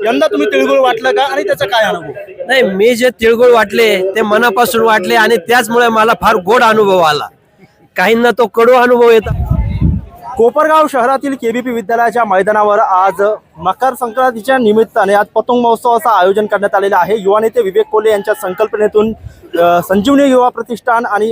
यंदा तुम्ही तिळगुळ वाटलं का? आणि त्याचा काय अनुभव? नाही मी जे तिळगुळ वाटले ते मनापासून वाटले आणि त्याचमुळे मला फार गोड अनुभव आला. काहींना तो कडू अनुभव येतात कोपरगाव शहरातील केबीपी विद्यालयाच्या मैदानावर आज मकर संक्रांतीच्या निमित्ताने आज पतंग महोत्सवाचं आयोजन करण्यात आलेलं आहे. युवा नेते विवेक कोले यांच्या संकल्पनेतून संजीवनी युवा प्रतिष्ठान आणि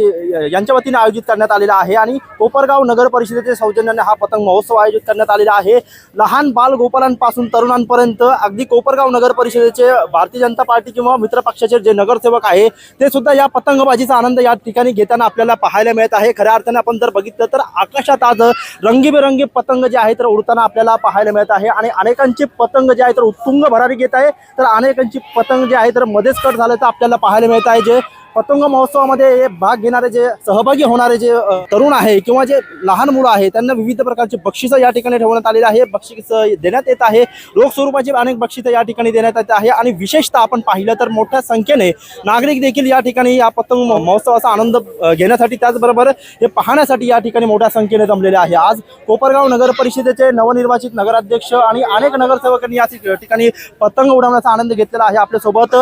यांच्या वतीने आयोजित करण्यात आलेला आहे आणि कोपरगाव नगर परिषदेच्या सौजन्याने हा पतंग महोत्सव आयोजित करण्यात आलेला आहे. लहान बाल गोपालांपासून तरुणांपर्यंत अगदी कोपरगाव नगर परिषदेचे भारतीय जनता पार्टी किंवा मित्रपक्षाचे जे नगरसेवक आहे ते सुद्धा या पतंगबाजीचा आनंद या ठिकाणी घेताना आपल्याला पाहायला मिळत आहे. खऱ्या अर्थाने आपण जर बघितलं तर आकाशात आज रंगीबेरंगी पतंग जे आहे तर उडताना आपल्याला पाहायला मिळत आहे आणि अनेक अनेकांचे पतंग जे आहे तर उत्तुंग भरारी घेत आहे. तर अनेकांची पतंग जे आहे तर मध्येच कट झालं तर आपल्याला पाहायला मिळत आहे जे पतंग महोत्सवामध्ये हे भाग घेणारे जे सहभागी होणारे जे तरुण आहे किंवा जे लहान मुलं आहे त्यांना विविध प्रकारचे बक्षिसं या ठिकाणी ठेवण्यात आलेले आहे. बक्षीस देण्यात येत आहे. रोख अनेक बक्षिसं या ठिकाणी देण्यात येत आहे. आणि विशेषतः आपण पाहिलं तर मोठ्या संख्येने नागरिक देखील या ठिकाणी या पतंग महोत्सवाचा आनंद घेण्यासाठी त्याचबरोबर हे पाहण्यासाठी या ठिकाणी मोठ्या संख्येने जमलेले आहे. आज कोपरगाव नगर परिषदेचे नवनिर्वाचित नगराध्यक्ष आणि अनेक नगरसेवकांनी या ठिकाणी पतंग उडवण्याचा आनंद घेतलेला आहे. आपल्यासोबत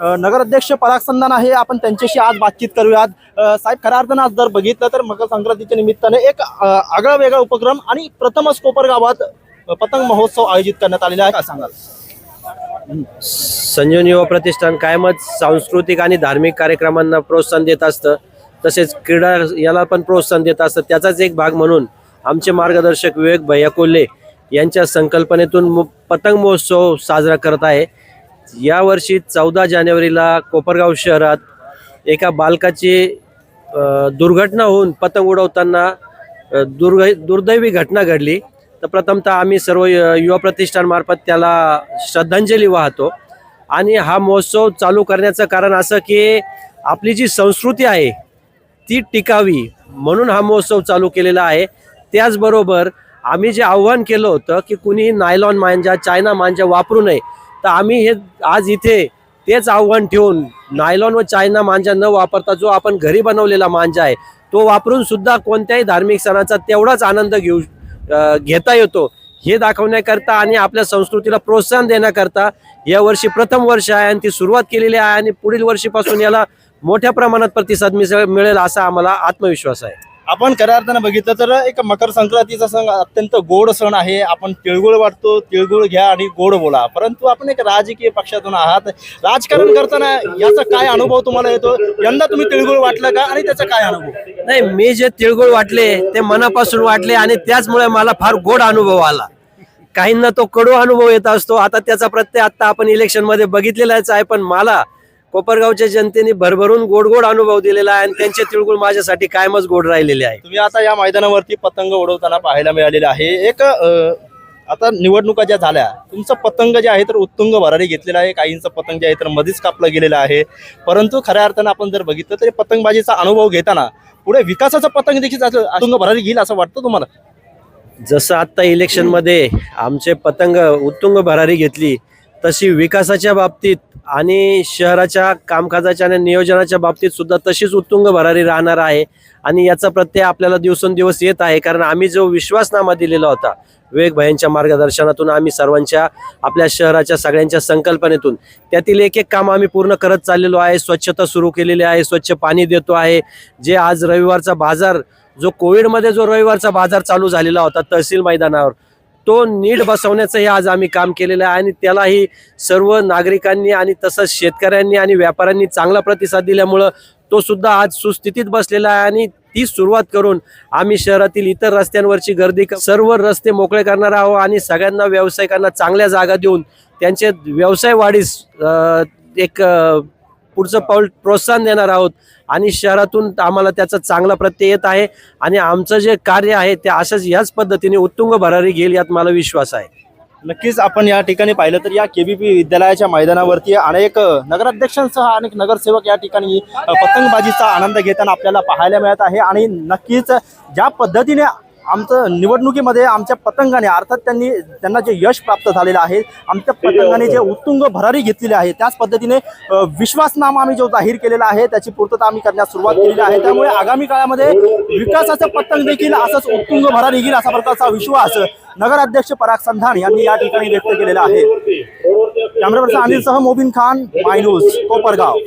नगराध्यक्ष पराग संधान आहे. आपण त्यांच्याशी आज बातचीत करूयात. साहेब खऱ्या अर्थानं आज जर बघितलं तर मकर संक्रांतीच्या निमित्ताने एक आगळा वेगळा उपक्रम आणि प्रथमच कोपर गावात पतंग महोत्सव आयोजित करण्यात आलेला आहे. का सांगाल? संजीवनी युवा प्रतिष्ठान कायमच सांस्कृतिक आणि धार्मिक कार्यक्रमांना प्रोत्साहन देत असतं. तसेच क्रीडा याला पण प्रोत्साहन देत असतं. त्याचाच एक भाग म्हणून आमचे मार्गदर्शक विवेक भैया कोल्हे यांच्या संकल्पनेतून मु- पतंग महोत्सव साजरा करत आहे. यावर्षी चौदा जानेवारीला कोपरगाव शहरात एका बालकाची दुर्घटना होऊन पतंग उडवताना दुर्ग दुर्दैवी घटना घडली. तर प्रथमतः आम्ही सर्व युवा प्रतिष्ठानमार्फत त्याला श्रद्धांजली वाहतो. आणि हा महोत्सव चालू करण्याचं कारण असं की आपली जी संस्कृती आहे ती टिकावी म्हणून हा महोत्सव चालू केलेला आहे. त्याचबरोबर आम्ही जे आव्हान केलं होतं की कुणीही नायलॉन मांजा चायना मांजा वापरू नये तर आम्ही हे आज इथे तेच आव्हान ठेवून नायलॉन व चायना मांजा न वापरता जो आपण घरी बनवलेला मांजा आहे तो वापरून सुद्धा कोणत्याही धार्मिक सणाचा तेवढाच आनंद घेऊ घेता येतो. हे दाखवण्याकरता आणि आपल्या संस्कृतीला प्रोत्साहन देण्याकरता या वर्षी प्रथम वर्ष आहे आणि ती सुरुवात केलेली आहे आणि पुढील वर्षीपासून याला मोठ्या प्रमाणात प्रतिसाद मिसळ- मिळेल असा आम्हाला आत्मविश्वास आहे. आपण खऱ्या अर्थानं बघितलं तर एक मकर संक्रांतीचा सण अत्यंत गोड सण आहे. आपण तिळगुळ वाटतो तिळगुळ घ्या आणि गोड बोला. परंतु आपण एक राजकीय पक्षातून आहात. राजकारण करताना याचा काय अनुभव तुम्हाला येतो? यंदा तुम्ही तिळगुळ वाटलं का आणि त्याचा काय अनुभव? नाही मी जे तिळगुळ वाटले ते मनापासून वाटले आणि त्याचमुळे मला फार गोड अनुभव आला. काहींना तो कडू अनुभव येत असतो. आता त्याचा प्रत्यय आता आपण इलेक्शनमध्ये बघितलेलाच आहे पण मला कोपरगावच्या जनतेने भरभरून गोड गोड अनुभव दिलेला आहे आणि त्यांचे तिळगुळ माझ्यासाठी कायमच गोड राहिलेले आहे. तुम्ही आता या मैदानावरती पतंग उडवताना पाहायला मिळालेलं आहे. एक अ, आता निवडणुका ज्या झाल्या तुमचं पतंग जे आहे तर उत्तुंग भरारी घेतलेलं आहे. काहींचं पतंग जे आहे तर मध्येच कापलं गेलेलं आहे. परंतु खऱ्या अर्थानं आपण जर बघितलं तर पतंगबाजीचा अनुभव घेताना पुढे विकासाचं पतंग देखील असं उत्तुंग भरारी घेईल असं वाटतं तुम्हाला? जसं आत्ता इलेक्शनमध्ये आमचे पतंग उत्तुंग भरारी घेतली तशी विकासाच्या बाबतीत आणि शहराच्या कामकाजाच्या आणि नियोजनाच्या बाबतीत सुद्धा तशीच उत्तुंग भरारी राहणार आहे. आणि याचा प्रत्यय आपल्याला दिवसेंदिवस येत आहे. कारण आम्ही जो विश्वासनामा दिलेला होता विवेक भाईंच्या मार्गदर्शनातून आम्ही सर्वांच्या आपल्या शहराच्या सगळ्यांच्या संकल्पनेतून त्यातील एक एक काम आम्ही पूर्ण करत चाललेलो आहे. स्वच्छता सुरू केलेली आहे स्वच्छ पाणी देतो आहे. जे आज रविवारचा बाजार जो कोविडमध्ये जो रविवारचा बाजार चालू झालेला होता तहसील मैदानावर तो नीट बसवण्याचंही आज आम्ही काम केलेलं आहे आणि त्यालाही सर्व नागरिकांनी आणि तसंच शेतकऱ्यांनी आणि व्यापाऱ्यांनी चांगला प्रतिसाद दिल्यामुळं तो सुद्धा आज सुस्थितीत बसलेला आहे आणि ती सुरुवात करून आम्ही शहरातील इतर रस्त्यांवरची गर्दी सर्व रस्ते मोकळे करणार आहोत आणि सगळ्यांना व्यावसायिकांना चांगल्या जागा देऊन त्यांचे व्यवसाय वाढीस एक पुढचं पाऊल प्रोत्साहन देणार आहोत. आणि शहरातून आम्हाला त्याचा चांगला प्रत्यय येत आहे. आणि आमचं जे कार्य आहे ते असंच याच पद्धतीने उत्तुंग भरारी घेईल यात मला विश्वास आहे. नक्कीच आपण या ठिकाणी पाहिलं तर या केबीपी विद्यालयाच्या मैदानावरती अनेक नगराध्यक्षांसह अनेक नगरसेवक या ठिकाणी पतंगबाजीचा आनंद घेताना आपल्याला पाहायला मिळत आहे. आणि नक्कीच ज्या पद्धतीने आमचं निवडणुकीमध्ये आमच्या पतंगाने अर्थात त्यांनी त्यांना जे यश प्राप्त झालेलं आहे आमच्या पतंगाने जे उत्तुंग भरारी घेतलेली आहे त्याच पद्धतीने विश्वासनामा आम्ही जो जाहीर केलेला आहे त्याची पूर्तता आम्ही करण्यास सुरुवात केलेली आहे. त्यामुळे आगामी काळामध्ये विकासाचं पतंग देखील असंच उत्तुंग भरारी घेईल असा प्रकारचा विश्वास नगराध्यक्ष पराग संधान यांनी या ठिकाणी व्यक्त केलेला आहे. कॅमेरा पर्सन अनिल सह मोबिन खान माय न्यूज कोपरगाव.